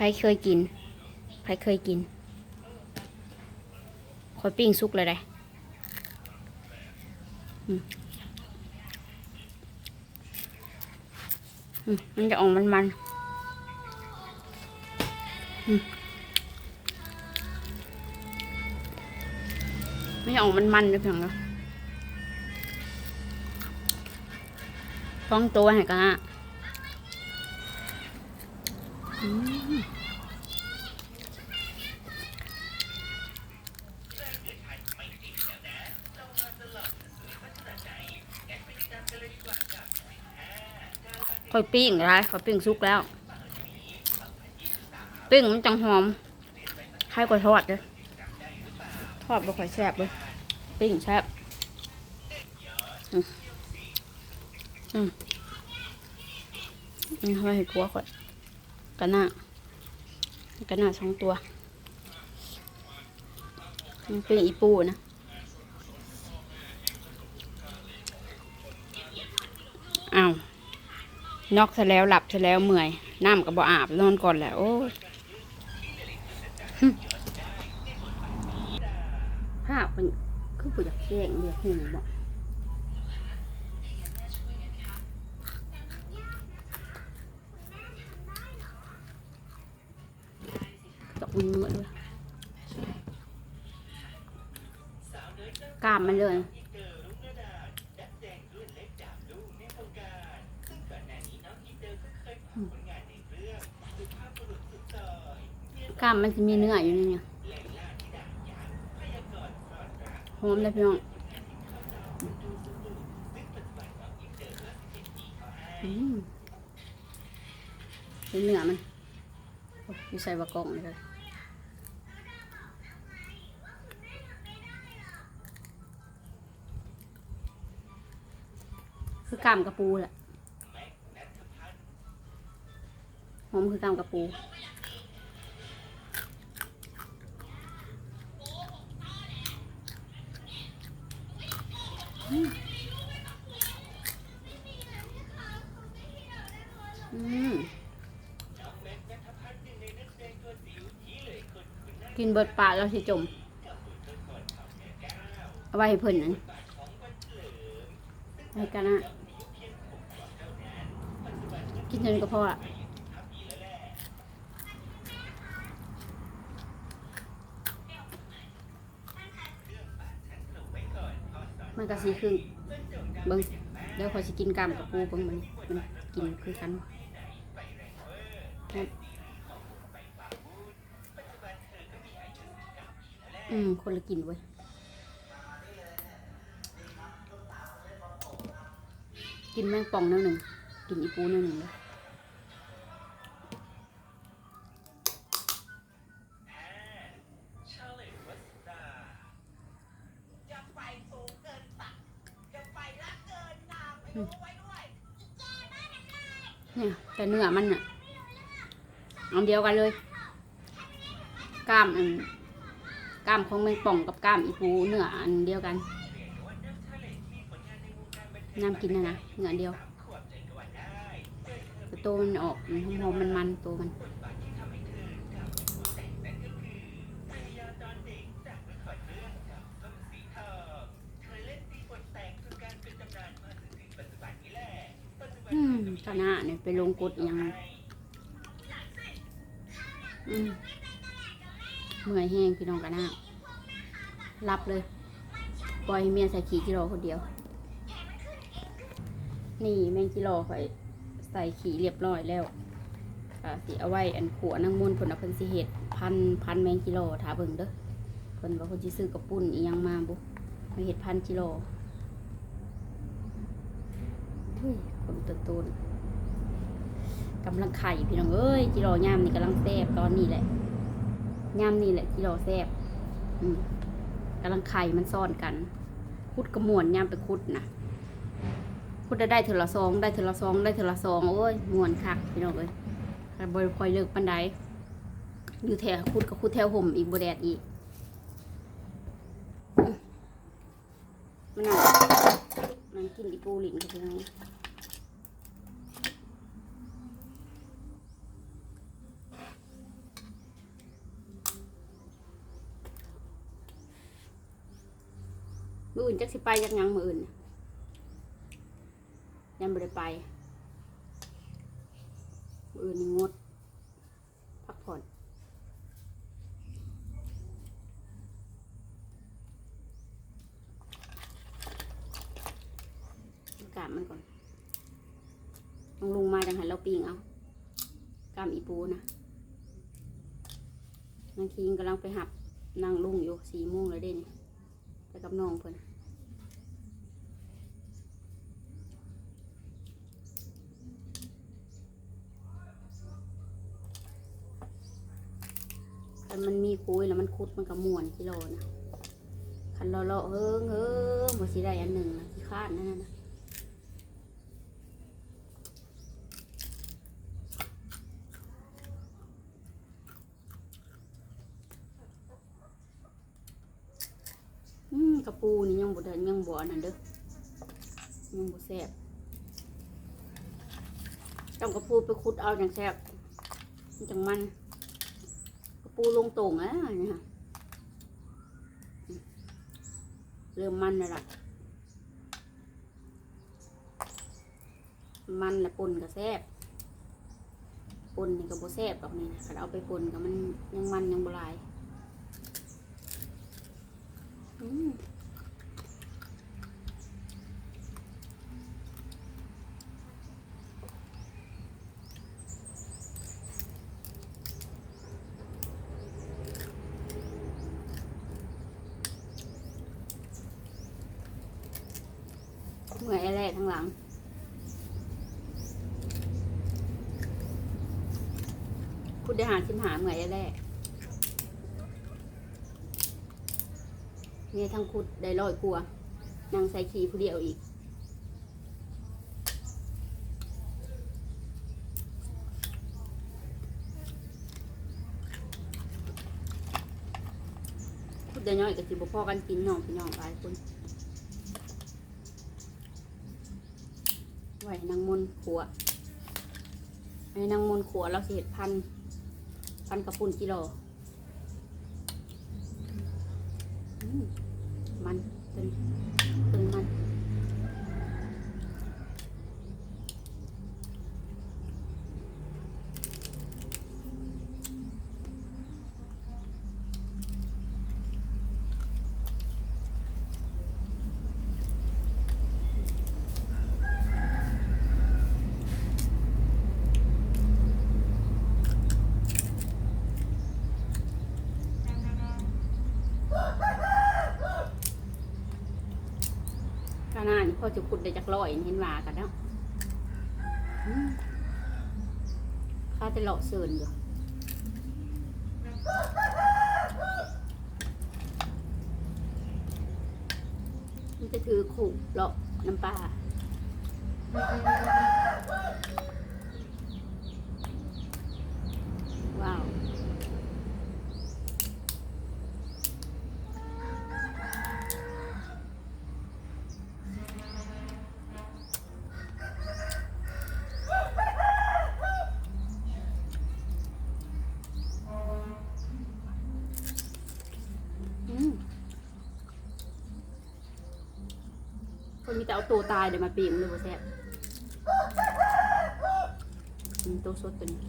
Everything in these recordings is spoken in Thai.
ใครเคยกินใครเคยกินคอยปิ้งสุกเลยได้มันจะออกมันมันๆอืมไม่ออกมันมันเลยเพียงเนาะฟ้องตัวให้กันอะอืม ค่อยปิ้งไรค่อยปิ้งสุกแล้ว ปิ้งมันจังหอมใครกว่าทอดเลยทอดบ่ค่อยแซ่บเลยปิ้งแซ่บอืมอืมอืมให้กลัวก่อนกันหน้ากันหน้าสองตัวมันปิ้งอีปูนะ อ้าวนอกซะแล้วหลับซะแล้วเมื่อยน้ำก็บ่อาบนอนก่อนแหละโอ้ภาพมันคือผู้อยากแจ้งเรียกหูบ่ตกมือด้วยกล้ามมันเลย กล้ามมันจะมีเนื้ออยู่ในเนี่ยหอมเลยพี่น้องอืมเป็นเนื้อมันอยู่ใส่บะกองเลยคือกล้ามกระปูแหละ หอมคือกล้ากระปูกินเบิดปลาแล้วสิจม เอาไว้ให้เพิ่นนั่นให้กันนะกินจนก็พอละ มันก็สีครึ่งเบิ้งเดี๋ยวขอยสิกินกามกับปูเบิ้งมันมันกินคือกันอืม คนละกินเว้ยกินแมงป่องแนวหนึ่ง กินอีปูแนวหนึ่งเลย เนี่ยแต่เนื้อมันอะอันเดียวกันเลยกล้ามอันกล้ามของแมงป่องกับกล้ามอีปูเนื้ออันเดียวกันน้ำกินนะนะเนื้อเดียวตัวมันออกมันหอมๆมันมันๆตัวมัน อืมตอนหน้าเนี่ยไปลงกดยังอืมเมื่อยแห้งพี่น้องกันน้ารับเลย ปล่อยเมียใส่ขี่กิโลคนเดียว นี่แมงกิโลข่อยใส่ขี่เรียบร้อยแล้วอ่าสิเอาไว้อันขัวนั่งมุนผลอพิ่นสิเห็ดพันพันแมงกิโลถาเบิ่งเด้อเพิ่นว่าเพิ่นสิซื้อกระปุ่นอียังมาบุมาเห็ดพันกิโลอุ้ยคนตนตูน กำลังไข่พี่น้องเอ้ยกิโลย่ามนี่กำลังแซ่บตอนนี้แหละย่ามนี่แหละกิโลแซ่บอืมกำลังไข่มันซ่อนกันคุดกระมวนย่ามไปคุดนะคุดได้ได้เถอละซองได้เถอละซองได้เถอละซองโอ้ยมวนคักพี่น้องเอ้ยแต่บริคอยเลิกปันไดอยู่แถวคุดกับคุดแถวห่มอีกบแดดอีกมันน่ะมันกินอีปูหลินกับพี่น้อง มืออื่นจักสิไปจักยังมืออื่นยังไม่ได้ไป มืออื่นงด พักผ่อนอากาศมันก่อนลงลุงมาจังหันเราปีงเอากามอีปูนะนางคิงกำลังไปหับนางลุงอยู่สี่โมงแล้วเด้เนี่ย กับน้องเพิ่นคันมันมีคุยแล้วมันคุดมันก็ม่วนกิโลนะคันเลาะเฮิงเฮิงบ่สิได้อันหนึ่งนะที่คาดนั่นน่ะ อืม กระปูนี่ยังบ่ได้ยังบ่อันนั้นเด้อยังบ่แซ่บต้องกระปูไปขุดเอาอย่างแซ่บจังมันกระปูลงต่งอะนี่ค่ะเริ่มมันแล้วล่ะมันและปนก็แซ่บปนนี่ก็บ่แซ่บดอกนี่นะคันเอาไปปนก็มันยังมันยังบลาย อืม เหนื่อยแรกทั้งหลัง คุณได้หาชิมหาเหนื่อยแรกเนี่ยทั้งคุดได้ร้อยกลัวนางใส่ขี่ผู้เดียวอีกคุดได้น้อยกับสิบพ่อกันกินน้องพี่น้องหลายคน ไหวนางมนขัวไอ้นางมนขัวเราเห็ดพันพันกระปุ่นกิโลมันเป็นเป็น มันข้างหน้านี่พ่อจะขุดได้จากร้อยเห็นว่ากันเนาะข้าจะเลาะเสินอยู่มันจะถือขู่เลาะน้ำปลาว้าว อืม คนมีแต่เอาตัวตายเดี๋ยวมาปีกมันเลยบ่แซ่บอืมตัวสดตัวนี้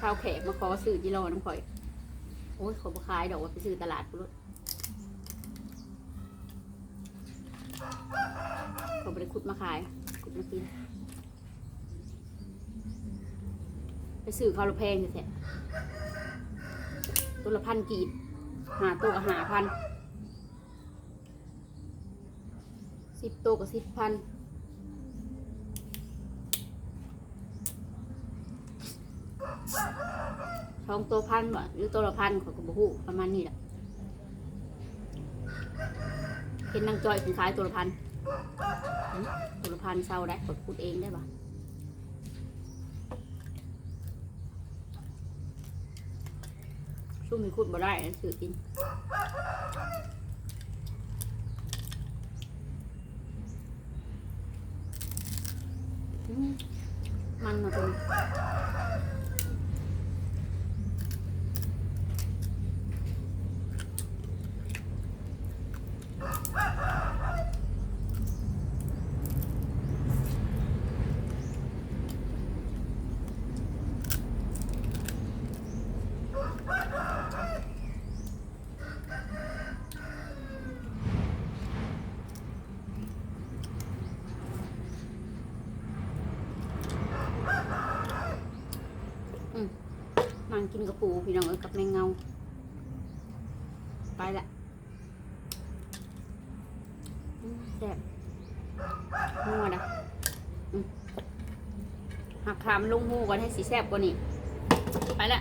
ข้าวแขกมาขอซื้อจิโร่น้ำข่อย โอ้ยขาบ่ขายดอกว่าไปซื้อตลาดพุ่นรถเขาไปขุดมาขายขุดมากิน ไปซื้อข้าวละแพงแท้ตัวละพันกีบหาตัวก็หาพันสิบตัวก็สิบพันสองตัวพันบ่หรือตัวละพันขอยก็บ่ฮู้ประมาณนี้แหละเห็นนางจอยเป็นขายตัวละพันตัวละพันเศร้าได้กดพูดเองได้ปะ ช่วงนี้คุดบ่ได้นะซื้อกินมันมาตรงนี้ กินกระปูพี่น้องเอ้ยกับแมงเงา ไปละแซ่บนัวนะหักขามลงหูก่อนให้สีแซ่บกว่านี้ ไปละ